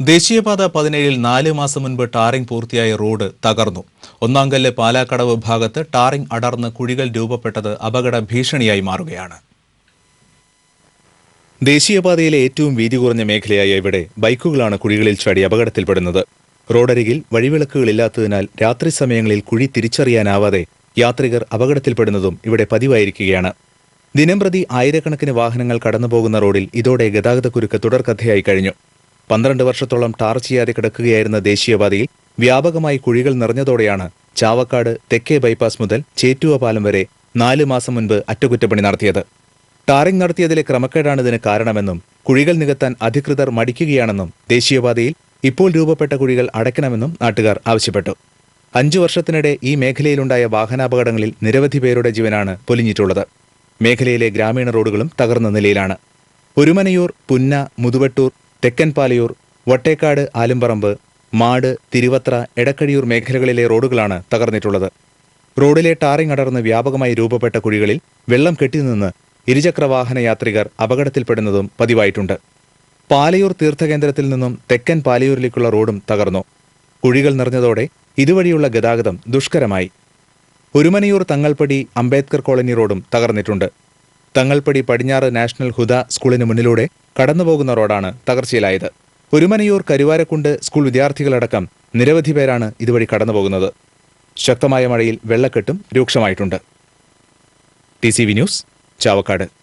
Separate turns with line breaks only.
ദേശീയപാത പതിനേഴിൽ നാല് മാസം മുൻപ് ടാറിംഗ് പൂർത്തിയായ റോഡ് തകർന്നു. ഒന്നാംകല്ല് പാലാക്കടവ് ഭാഗത്ത് ടാറിംഗ് അടർന്ന് കുഴികൾ രൂപപ്പെട്ടത് അപകട ഭീഷണിയായി മാറുകയാണ്. ദേശീയപാതയിലെ ഏറ്റവും വീതി കുറഞ്ഞ മേഖലയായ ഇവിടെ ബൈക്കുകളാണ് കുഴികളിൽ ചാടി അപകടത്തിൽപ്പെടുന്നത്. റോഡരികിൽ വഴിവിളക്കുകളില്ലാത്തതിനാൽ രാത്രി സമയങ്ങളിൽ കുഴി തിരിച്ചറിയാനാവാതെ യാത്രികർ അപകടത്തിൽപ്പെടുന്നതും ഇവിടെ പതിവായിരിക്കുകയാണ്. ദിനംപ്രതി ആയിരക്കണക്കിന് വാഹനങ്ങൾ കടന്നുപോകുന്ന റോഡിൽ ഇതോടെ ഗതാഗതക്കുരുക്ക് തുടർക്കഥയായി കഴിഞ്ഞു. പന്ത്രണ്ട് വർഷത്തോളം ടാർ ചെയ്യാതെ കിടക്കുകയായിരുന്ന ദേശീയപാതയിൽ വ്യാപകമായി കുഴികൾ നിറഞ്ഞതോടെയാണ് ചാവക്കാട് തെക്കേ ബൈപ്പാസ് മുതൽ ചേറ്റുവ പാലം വരെ നാല് മാസം മുൻപ് അറ്റകുറ്റപ്പണി നടത്തിയത്. ടാറിംഗ് നടത്തിയതിലെ ക്രമക്കേടാണ് ഇതിന് കാരണമെന്നും കുഴികൾ നികത്താൻ അധികൃതർ മടിക്കുകയാണെന്നും ദേശീയപാതയിൽ ഇപ്പോൾ രൂപപ്പെട്ട കുഴികൾ അടയ്ക്കണമെന്നും നാട്ടുകാർ ആവശ്യപ്പെട്ടു. അഞ്ചു വർഷത്തിനിടെ ഈ മേഖലയിലുണ്ടായ വാഹനാപകടങ്ങളിൽ നിരവധി പേരുടെ ജീവനാണ് പൊലിഞ്ഞിട്ടുള്ളത്. മേഖലയിലെ ഗ്രാമീണ റോഡുകളും തകർന്ന നിലയിലാണ്. ഒരുമനയൂർ പുന്ന മുതുവട്ടൂർ തെക്കൻ പാലയൂർ വട്ടേക്കാട് ആലുംപറമ്പ് മാട് തിരുവത്ര എടക്കഴിയൂർ മേഖലകളിലെ റോഡുകളാണ് തകർന്നിട്ടുള്ളത്. റോഡിലെ ടാറിംഗ് അടർന്ന് വ്യാപകമായി രൂപപ്പെട്ട കുഴികളിൽ വെള്ളം കെട്ടിനിന്ന് ഇരുചക്ര വാഹന യാത്രികർ അപകടത്തിൽപ്പെടുന്നതും പതിവായിട്ടുണ്ട്. പാലയൂർ തീർത്ഥകേന്ദ്രത്തിൽ നിന്നും തെക്കൻ പാലയൂരിലേക്കുള്ള റോഡും തകർന്നു. കുഴികൾ നിറഞ്ഞതോടെ ഇതുവഴിയുള്ള ഗതാഗതം ദുഷ്കരമായി. ഒരുമനയൂർ തങ്ങൾപ്പടി അംബേദ്കർ കോളനി റോഡും തകർന്നിട്ടുണ്ട്. തങ്ങൾപ്പടി പടിഞ്ഞാറ് നാഷണൽ ഹുദ സ്കൂളിന് മുന്നിലൂടെ കടന്നുപോകുന്ന റോഡാണ് തകർച്ചയിലായത്. ഒരുമനയൂർ കരുവാരക്കുണ്ട് സ്കൂൾ വിദ്യാർത്ഥികളടക്കം നിരവധി പേരാണ് ഇതുവഴി കടന്നുപോകുന്നത്. ശക്തമായ മഴയിൽ വെള്ളക്കെട്ടും രൂക്ഷമായിട്ടുണ്ട്. T C V news Chavakkad.